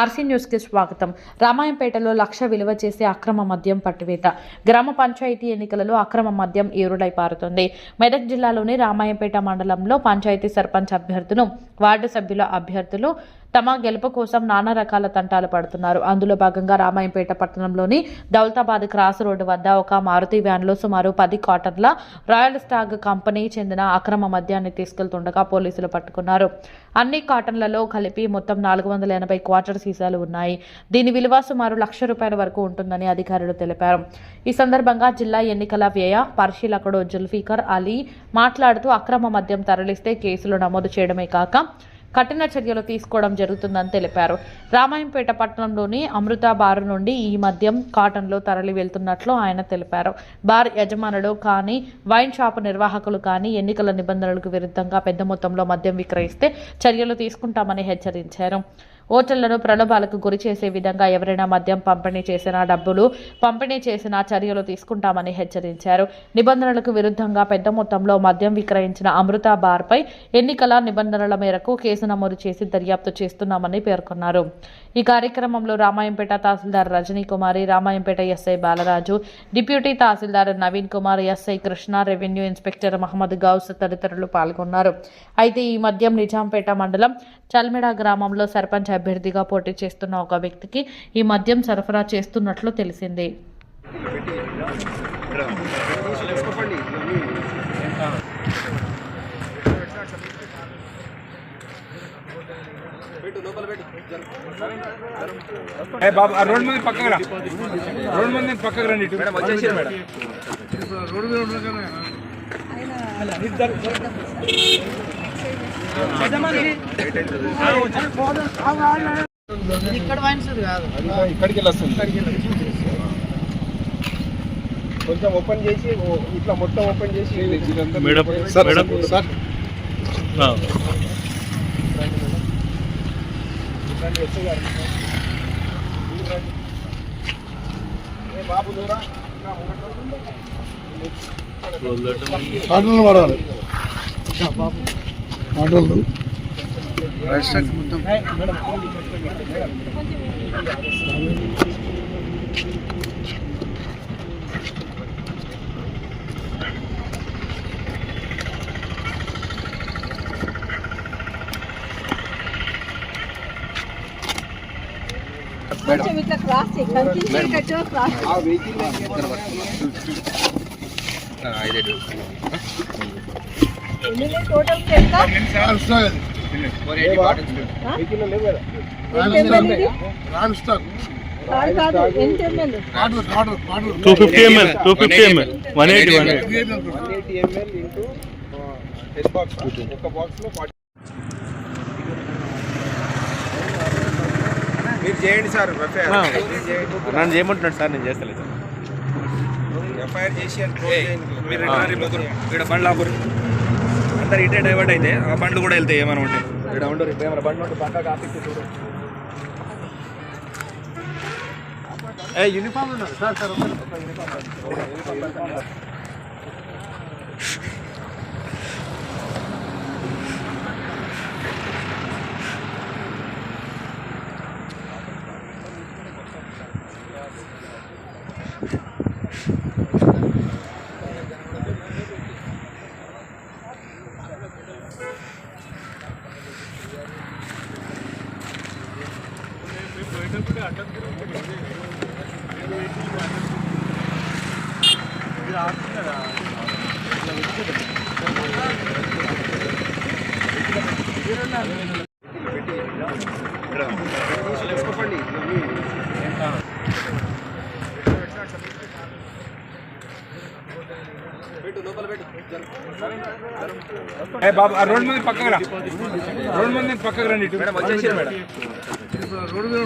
RC న్యూస్కి స్వాగతం. రామాయంపేటలో లక్ష విలువ చేసే అక్రమ మద్యం పట్టువేత. గ్రామ పంచాయతీ ఎన్నికలలో అక్రమ మద్యం ఏరుడై పారుతుంది. మెదక్ జిల్లాలోని రామాయంపేట మండలంలో పంచాయతీ సర్పంచ్ అభ్యర్థులు వార్డు సభ్యుల అభ్యర్థులు తమ గెలుపు కోసం నానా రకాల తంటాలు పడుతున్నారు. అందులో భాగంగా రామాయంపేట పట్టణంలోని దౌలతాబాద్ క్రాస్ రోడ్డు వద్ద ఒక మారుతి వ్యాన్లో సుమారు పది కాటన్ల రాయల్ స్టాగ్ కంపెనీ చెందిన అక్రమ మద్యాన్ని తీసుకెళ్తుండగా పోలీసులు పట్టుకున్నారు. అన్ని కాటన్లలో కలిపి మొత్తం నాలుగు వందల ఎనభై క్వార్టర్ సీసాలు ఉన్నాయి. దీని విలువ సుమారు లక్ష రూపాయల వరకు ఉంటుందని అధికారులు తెలిపారు. ఈ సందర్భంగా జిల్లా ఎన్నికల వ్యయ పరిశీలకుడు జుల్ఫీకర్ అలీ మాట్లాడుతూ అక్రమ మద్యం తరలిస్తే కేసులు నమోదు చేయడమే కాక కఠిన చర్యలు తీసుకోవడం జరుగుతుందని తెలిపారు. రామాయంపేట పట్టణంలోని అమృత బార్ నుండి ఈ మద్యం కాటన్లో తరలి వెళ్తున్నట్లు ఆయన తెలిపారు. బార్ యజమానులు కానీ వైన్ షాపు నిర్వాహకులు కానీ ఎన్నికల నిబంధనలకు విరుద్ధంగా పెద్ద మొత్తంలో మద్యం విక్రయిస్తే చర్యలు తీసుకుంటామని హెచ్చరించారు. ఓటర్లను ప్రలోభాలకు గురి చేసే విధంగా ఎవరైనా మద్యం పంపిణీ చేసినా డబ్బులు పంపిణీ చేసినా చర్యలు తీసుకుంటామని హెచ్చరించారు. నిబంధనలకు విరుద్ధంగా పెద్ద మొత్తంలో మద్యం విక్రయించిన అమృత బార్పై ఎన్నికల నిబంధనల మేరకు కేసు నమోదు చేసి దర్యాప్తు చేస్తున్నామని పేర్కొన్నారు. ఈ కార్యక్రమంలో రామాయంపేట తహసీల్దార్ రజనీ కుమారి రామాయంపేట ఎస్ఐ బాలరాజు డిప్యూటీ తహసీల్దార్ Naveen Kumar SI Krishna revenue inspector Mohammed Ghouse తదితరులు పాల్గొన్నారు. అయితే ఈ మద్యం నిజాంపేట మండలం చల్మిడా గ్రామంలో సర్పంచ్ అభ్యర్థిగా పోటీ చేస్తున్న ఒక వ్యక్తికి ఈ మద్యం సరఫరా చేస్తున్నట్లు తెలిసింది. ఏ బాబు ఆ రోడ్ మంది పక్కకు రా. రోడ్ మంది పక్కకు రండి ఇటు. మేడం వచ్చేసి మేడం. రోడ్ మీద ఉండదు కదా. ఇక్కడికి వెళ్ళొస్తుంది కొంచెం ఓపెన్ చేసి ఇట్లా మొత్తం ఓపెన్ చేసి బాబు దూరా ఇంకా ముంగట పాటలు కొంచెం ఇట్లా క్రాస్ చేయి. కనిపించేటట్టు క్రాస్ ఆ వెహికల్. ఎన్ని టోటల్ ఎంత two fifty ML two fifty ML. One eighty one eighty. ML. Into box. ఒక ఫార్టీ మీరు చేయండి సార్ నన్ను చేయమంటున్నాడు సార్ నేను చేస్తలేదు ఎఫ్ఐఆర్ చేసి మీరు ఇక్కడ బండ్లు ఆపురు. అందరు ఇటే డైవర్ట్ అయితే ఆ బండ్లు కూడా వెళ్తాయి ఏమైనా ఉంటే ఇక్కడ ఉండరు ఇక్కడ ఏమైనా బండి ఉంటే పక్కా ఆఫీస్ చూడు. ఏ యూనిఫామ్ ఉన్నారు సార్ సార్ యూనిఫామ్ ఏ బాబు ఆ రోడ్ మంది పక్కకు రా. రోడ్ మంది పక్కకు రండి ఇటు. మేడం వచ్చేసి మేడం. రోడ్డు